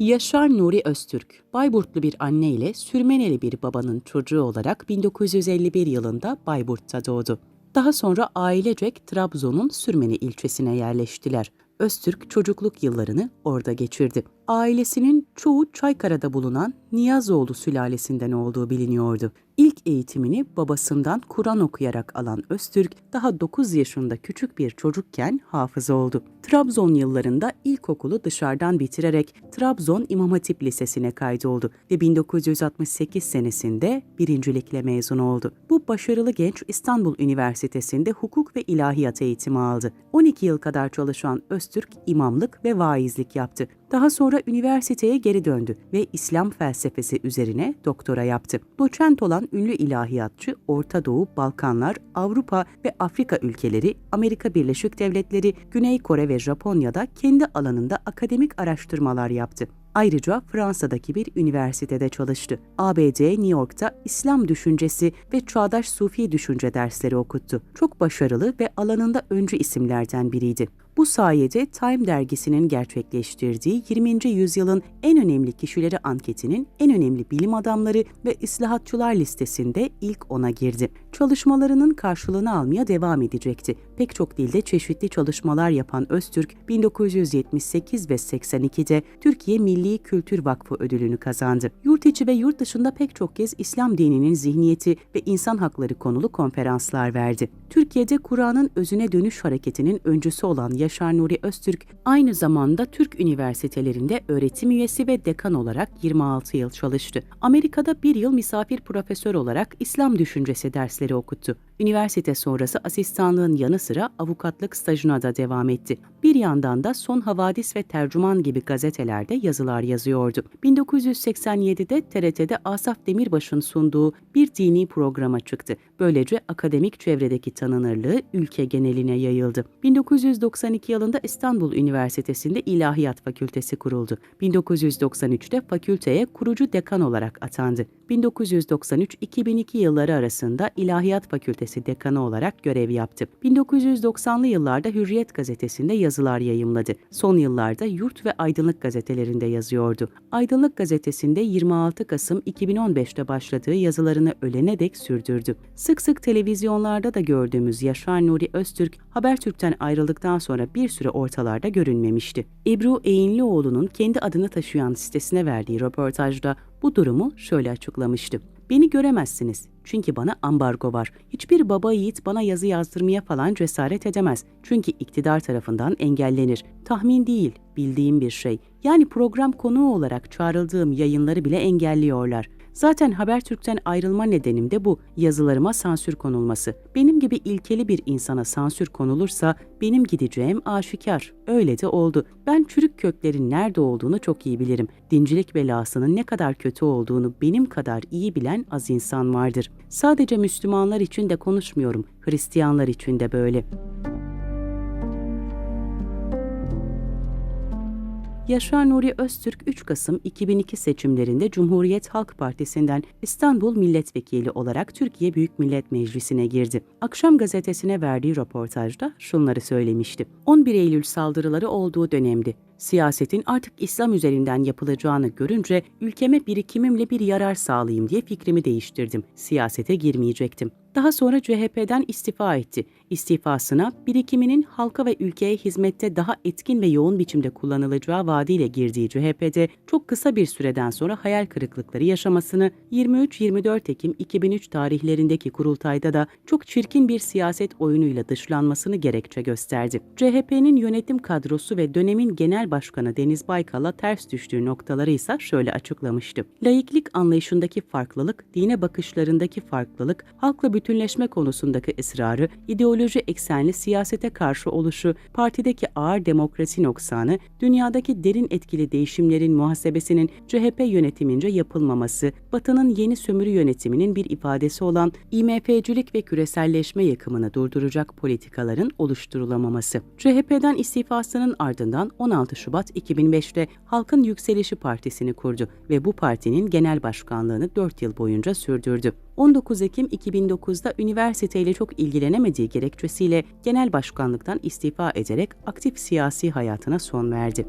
Yaşar Nuri Öztürk, Bayburtlu bir anne ile Sürmeneli bir babanın çocuğu olarak 1951 yılında Bayburt'ta doğdu. Daha sonra ailecek Trabzon'un Sürmeni ilçesine yerleştiler. Öztürk çocukluk yıllarını orada geçirdi. Ailesinin çoğu Çaykara'da bulunan Niyazoğlu sülalesinden olduğu biliniyordu. İlk eğitimini babasından Kur'an okuyarak alan Öztürk, daha 9 yaşında küçük bir çocukken hafız oldu. Trabzon yıllarında ilkokulu dışarıdan bitirerek Trabzon İmam Hatip Lisesi'ne kaydoldu ve 1968 senesinde birincilikle mezun oldu. Bu başarılı genç İstanbul Üniversitesi'nde hukuk ve ilahiyat eğitimi aldı. 12 yıl kadar çalışan Öztürk imamlık ve vaizlik yaptı. Daha sonra üniversiteye geri döndü ve İslam felsefesi üzerine doktora yaptı. Doçent olan ünlü ilahiyatçı Orta Doğu, Balkanlar, Avrupa ve Afrika ülkeleri, Amerika Birleşik Devletleri, Güney Kore ve Japonya'da kendi alanında akademik araştırmalar yaptı. Ayrıca Fransa'daki bir üniversitede çalıştı. ABD, New York'ta İslam düşüncesi ve çağdaş Sufi düşünce dersleri okuttu. Çok başarılı ve alanında öncü isimlerden biriydi. Bu sayede Time dergisinin gerçekleştirdiği 20. yüzyılın en önemli kişileri anketinin en önemli bilim adamları ve islahatçılar listesinde ilk ona girdi. Çalışmalarının karşılığını almaya devam edecekti. Pek çok dilde çeşitli çalışmalar yapan Öztürk, 1978 ve 82'de Türkiye Milli Kültür Vakfı ödülünü kazandı. Yurt içi ve yurt dışında pek çok kez İslam dininin zihniyeti ve insan hakları konulu konferanslar verdi. Türkiye'de Kur'an'ın özüne dönüş hareketinin öncüsü olan Yaşar Nuri Öztürk, aynı zamanda Türk üniversitelerinde öğretim üyesi ve dekan olarak 26 yıl çalıştı. Amerika'da bir yıl misafir profesör olarak İslam düşüncesi dersleri okuttu. Üniversite sonrası asistanlığın yanı sıra avukatlık stajına da devam etti. Bir yandan da Son Havadis ve Tercüman gibi gazetelerde yazılar yazıyordu. 1987'de TRT'de Asaf Demirbaş'ın sunduğu bir dini programa çıktı. Böylece akademik çevredeki tanınırlığı ülke geneline yayıldı. 1992 yılında İstanbul Üniversitesi'nde İlahiyat Fakültesi kuruldu. 1993'te fakülteye kurucu dekan olarak atandı. 1993-2002 yılları arasında İlahiyat Fakültesi dekanı olarak görev yaptı. 1990'lı yıllarda Hürriyet gazetesinde yazılar yayımladı. Son yıllarda Yurt ve Aydınlık gazetelerinde yazıyordu. Aydınlık gazetesinde 26 Kasım 2015'te başladığı yazılarını ölene dek sürdürdü. Sık sık televizyonlarda da gördüğümüz Yaşar Nuri Öztürk, Habertürk'ten ayrıldıktan sonra bir süre ortalarda görünmemişti. Ebru Eğinlioğlu'nun kendi adını taşıyan sitesine verdiği röportajda bu durumu şöyle açıklamıştı. Beni göremezsiniz. Çünkü bana ambargo var. Hiçbir baba yiğit bana yazı yazdırmaya falan cesaret edemez. Çünkü iktidar tarafından engellenir. Tahmin değil, bildiğim bir şey. Yani program konuğu olarak çağrıldığım yayınları bile engelliyorlar. Zaten Habertürk'ten ayrılma nedenim de bu. Yazılarıma sansür konulması. Benim gibi ilkeli bir insana sansür konulursa benim gideceğim aşikar. Öyle de oldu. Ben çürük köklerin nerede olduğunu çok iyi bilirim. Dincilik belasının ne kadar kötü olduğunu benim kadar iyi bilen az insan vardır. Sadece Müslümanlar için de konuşmuyorum. Hristiyanlar için de böyle. Yaşar Nuri Öztürk 3 Kasım 2002 seçimlerinde Cumhuriyet Halk Partisi'nden İstanbul Milletvekili olarak Türkiye Büyük Millet Meclisi'ne girdi. Akşam gazetesine verdiği röportajda şunları söylemişti. 11 Eylül saldırıları olduğu dönemdi. Siyasetin artık İslam üzerinden yapılacağını görünce ülkeme birikimimle bir yarar sağlayayım diye fikrimi değiştirdim. Siyasete girmeyecektim. Daha sonra CHP'den istifa etti. İstifasına birikiminin halka ve ülkeye hizmette daha etkin ve yoğun biçimde kullanılacağı vaadiyle girdiği CHP'de çok kısa bir süreden sonra hayal kırıklıkları yaşamasını 23-24 Ekim 2003 tarihlerindeki kurultayda da çok çirkin bir siyaset oyunuyla dışlanmasını gerekçe gösterdi. CHP'nin yönetim kadrosu ve dönemin genel başkanı Deniz Baykal'a ters düştüğü noktaları ise şöyle açıklamıştı. Laiklik anlayışındaki farklılık, dine bakışlarındaki farklılık, halkla bütünleşme konusundaki ısrarı, ideoloji eksenli siyasete karşı oluşu, partideki ağır demokrasi noksanı, dünyadaki derin etkili değişimlerin muhasebesinin CHP yönetimince yapılmaması, Batı'nın yeni sömürü yönetiminin bir ifadesi olan IMF'cilik ve küreselleşme yakımını durduracak politikaların oluşturulamaması. CHP'den istifasının ardından 16 Şubat 2005'te Halkın Yükselişi Partisi'ni kurdu ve bu partinin genel başkanlığını 4 yıl boyunca sürdürdü. 19 Ekim 2009'da üniversiteyle çok ilgilenemediği gerekçesiyle genel başkanlıktan istifa ederek aktif siyasi hayatına son verdi.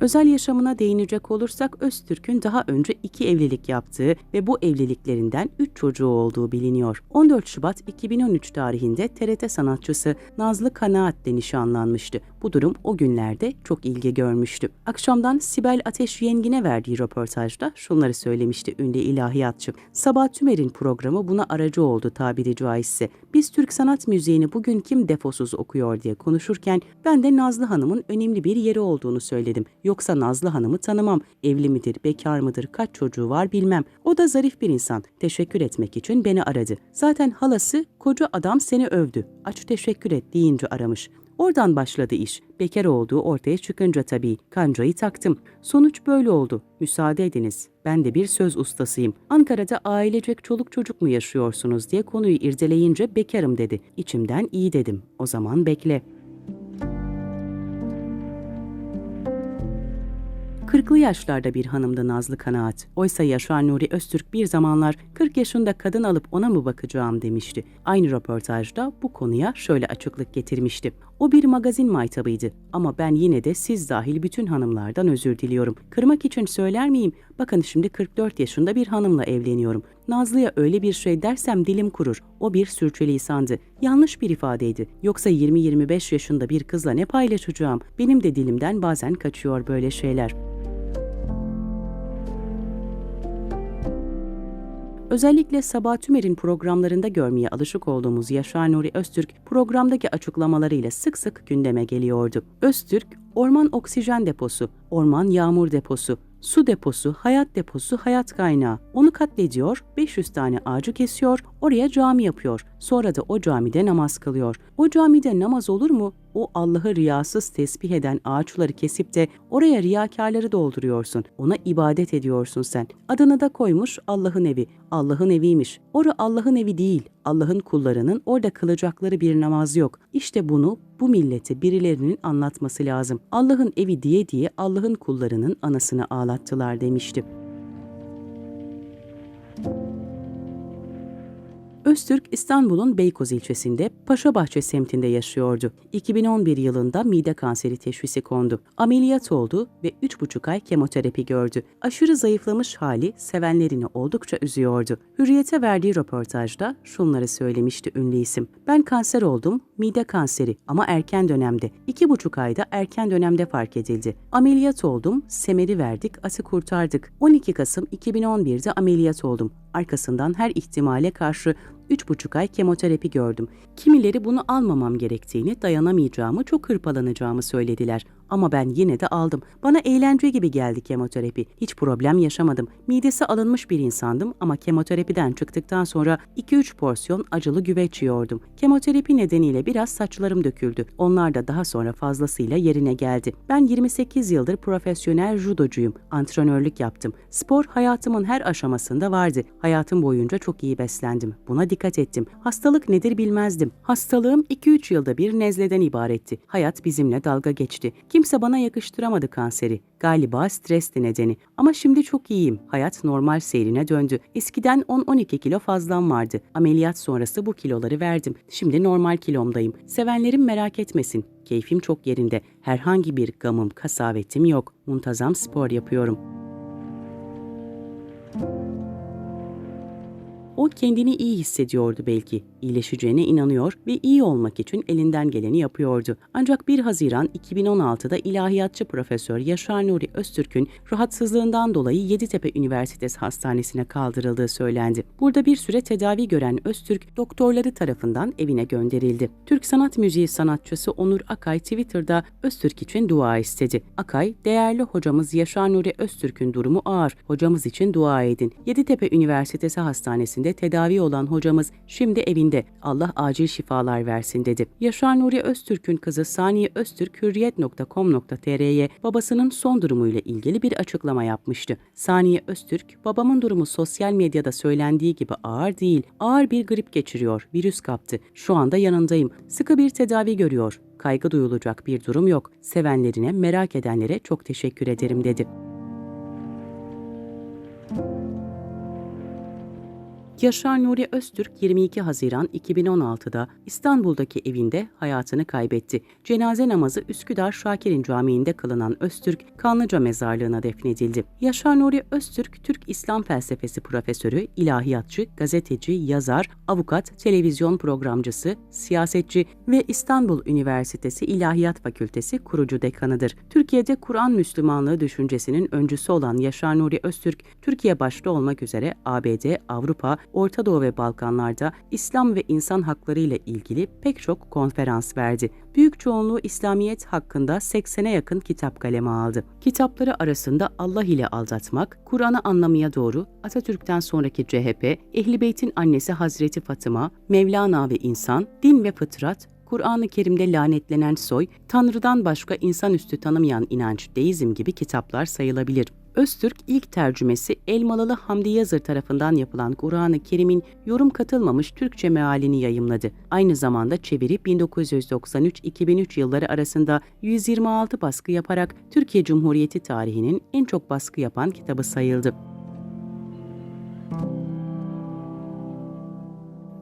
Özel yaşamına değinecek olursak Öztürk'ün daha önce iki evlilik yaptığı ve bu evliliklerinden 3 çocuğu olduğu biliniyor. 14 Şubat 2013 tarihinde TRT sanatçısı Nazlı Kanaat'le nişanlanmıştı. Bu durum o günlerde çok ilgi görmüştü. Akşamdan Sibel Ateş Yengin'e verdiği röportajda şunları söylemişti ünlü ilahiyatçı. Sabah Tümer'in programı buna aracı oldu tabiri caizse. Biz Türk sanat müziğini bugün kim defosuz okuyor diye konuşurken ben de Nazlı Hanım'ın önemli bir yeri olduğunu söyledim. Yoksa Nazlı Hanım'ı tanımam. Evli midir, bekar mıdır, kaç çocuğu var bilmem. O da zarif bir insan. Teşekkür etmek için beni aradı. Zaten halası koca adam seni övdü. Aç teşekkür et deyince aramış. Oradan başladı iş. Bekar olduğu ortaya çıkınca tabii kancayı taktım. Sonuç böyle oldu. Müsaade ediniz. Ben de bir söz ustasıyım. Ankara'da ailecek çoluk çocuk mu yaşıyorsunuz diye konuyu irdeleyince bekarım dedi. İçimden iyi dedim. O zaman bekle. Kırklı yaşlarda bir hanımdı Nazlı Kanaat. Oysa Yaşar Nuri Öztürk bir zamanlar 40 yaşında kadın alıp ona mı bakacağım demişti. Aynı röportajda bu konuya şöyle açıklık getirmişti. O bir magazin maytabıydı ama ben yine de siz dahil bütün hanımlardan özür diliyorum. Kırmak için söyler miyim? Bakın şimdi 44 yaşında bir hanımla evleniyorum. Nazlı'ya öyle bir şey dersem dilim kurur. O bir sürçülisandı. Yanlış bir ifadeydi. Yoksa 20-25 yaşında bir kızla ne paylaşacağım? Benim de dilimden bazen kaçıyor böyle şeyler. Özellikle Sabah Tümer'in programlarında görmeye alışık olduğumuz Yaşar Nuri Öztürk programdaki açıklamalarıyla sık sık gündeme geliyordu. Öztürk, orman oksijen deposu, orman yağmur deposu, su deposu, hayat deposu, hayat kaynağı. Onu katlediyor, 500 tane ağacı kesiyor, oraya cami yapıyor. Sonra da o camide namaz kılıyor. O camide namaz olur mu? O Allah'ı riyasız tesbih eden ağaçları kesip de oraya riyakarları dolduruyorsun. Ona ibadet ediyorsun sen. Adını da koymuş Allah'ın evi. Allah'ın eviymiş. Ora Allah'ın evi değil. Allah'ın kullarının orada kılacakları bir namaz yok. İşte bunu bu millete birilerinin anlatması lazım. Allah'ın evi diye diye Allah'ın kullarının anasını ağlattılar demişti. Öztürk İstanbul'un Beykoz ilçesinde Paşabahçe semtinde yaşıyordu. 2011 yılında mide kanseri teşhisi kondu. Ameliyat oldu ve 3,5 ay kemoterapi gördü. Aşırı zayıflamış hali sevenlerini oldukça üzüyordu. Hürriyete verdiği röportajda şunları söylemişti ünlü isim. Ben kanser oldum, mide kanseri ama erken dönemde. 2,5 ayda erken dönemde fark edildi. Ameliyat oldum, semeri verdik, atı kurtardık. 12 Kasım 2011'de ameliyat oldum. Arkasından her ihtimale karşı 3,5 ay kemoterapi gördüm. Kimileri bunu almamam gerektiğini, dayanamayacağımı, çok hırpalanacağımı söylediler. Ama ben yine de aldım. Bana eğlence gibi geldi kemoterapi. Hiç problem yaşamadım. Midesi alınmış bir insandım ama kemoterapiden çıktıktan sonra 2-3 porsiyon acılı güveç yiyordum. Kemoterapi nedeniyle biraz saçlarım döküldü. Onlar da daha sonra fazlasıyla yerine geldi. Ben 28 yıldır profesyonel judocuyum. Antrenörlük yaptım. Spor hayatımın her aşamasında vardı. Hayatım boyunca çok iyi beslendim. Buna dikkat ettim. Hastalık nedir bilmezdim. Hastalığım 2-3 yılda bir nezleden ibaretti. Hayat bizimle dalga geçti. Kimse bana yakıştıramadı kanseri. Galiba stresti nedeni. Ama şimdi çok iyiyim. Hayat normal seyrine döndü. Eskiden 10-12 kilo fazlam vardı. Ameliyat sonrası bu kiloları verdim. Şimdi normal kilomdayım. Sevenlerim merak etmesin. Keyfim çok yerinde. Herhangi bir gamım, kasavetim yok. Muntazam spor yapıyorum. O kendini iyi hissediyordu belki. İyileşeceğine inanıyor ve iyi olmak için elinden geleni yapıyordu. Ancak 1 Haziran 2016'da ilahiyatçı Profesör Yaşar Nuri Öztürk'ün rahatsızlığından dolayı Yeditepe Üniversitesi Hastanesi'ne kaldırıldığı söylendi. Burada bir süre tedavi gören Öztürk doktorları tarafından evine gönderildi. Türk sanat müziği sanatçısı Onur Akay Twitter'da Öztürk için dua istedi. Akay, değerli hocamız Yaşar Nuri Öztürk'ün durumu ağır. Hocamız için dua edin. Yeditepe Üniversitesi Hastanesi'nde tedavi olan hocamız şimdi evinde. Allah acil şifalar versin dedi. Yaşar Nuri Öztürk'ün kızı Saniye Öztürk hürriyet.com.tr'ye babasının son durumuyla ilgili bir açıklama yapmıştı. Saniye Öztürk, babamın durumu sosyal medyada söylendiği gibi ağır değil. Ağır bir grip geçiriyor. Virüs kaptı. Şu anda yanındayım. Sıkı bir tedavi görüyor. Kaygı duyulacak bir durum yok. Sevenlerine, merak edenlere çok teşekkür ederim dedi. Yaşar Nuri Öztürk 22 Haziran 2016'da İstanbul'daki evinde hayatını kaybetti. Cenaze namazı Üsküdar Şakir'in Camii'nde kılınan Öztürk, Kanlıca mezarlığına defnedildi. Yaşar Nuri Öztürk, Türk İslam Felsefesi profesörü, ilahiyatçı, gazeteci, yazar, avukat, televizyon programcısı, siyasetçi ve İstanbul Üniversitesi İlahiyat Fakültesi kurucu dekanıdır. Türkiye'de Kur'an Müslümanlığı düşüncesinin öncüsü olan Yaşar Nuri Öztürk, Türkiye başta olmak üzere ABD, Avrupa, Orta Doğu ve Balkanlarda İslam ve insan hakları ile ilgili pek çok konferans verdi. Büyük çoğunluğu İslamiyet hakkında 80'e yakın kitap kaleme aldı. Kitapları arasında Allah ile aldatmak, Kur'an'ı anlamaya doğru, Atatürk'ten sonraki CHP, Ehli Beyt'in annesi Hazreti Fatıma, Mevlana ve İnsan, Din ve Fıtrat, Kur'an-ı Kerim'de lanetlenen soy, Tanrı'dan başka insanüstü tanımayan inanç, deizm gibi kitaplar sayılabilir. Öztürk ilk tercümesi Elmalılı Hamdi Yazır tarafından yapılan Kur'an-ı Kerim'in yorum katılmamış Türkçe mealini yayımladı. Aynı zamanda çeviri 1993-2003 yılları arasında 126 baskı yaparak Türkiye Cumhuriyeti tarihinin en çok baskı yapan kitabı sayıldı.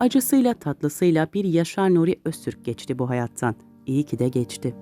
Acısıyla tatlısıyla bir Yaşar Nuri Öztürk geçti bu hayattan. İyi ki de geçti.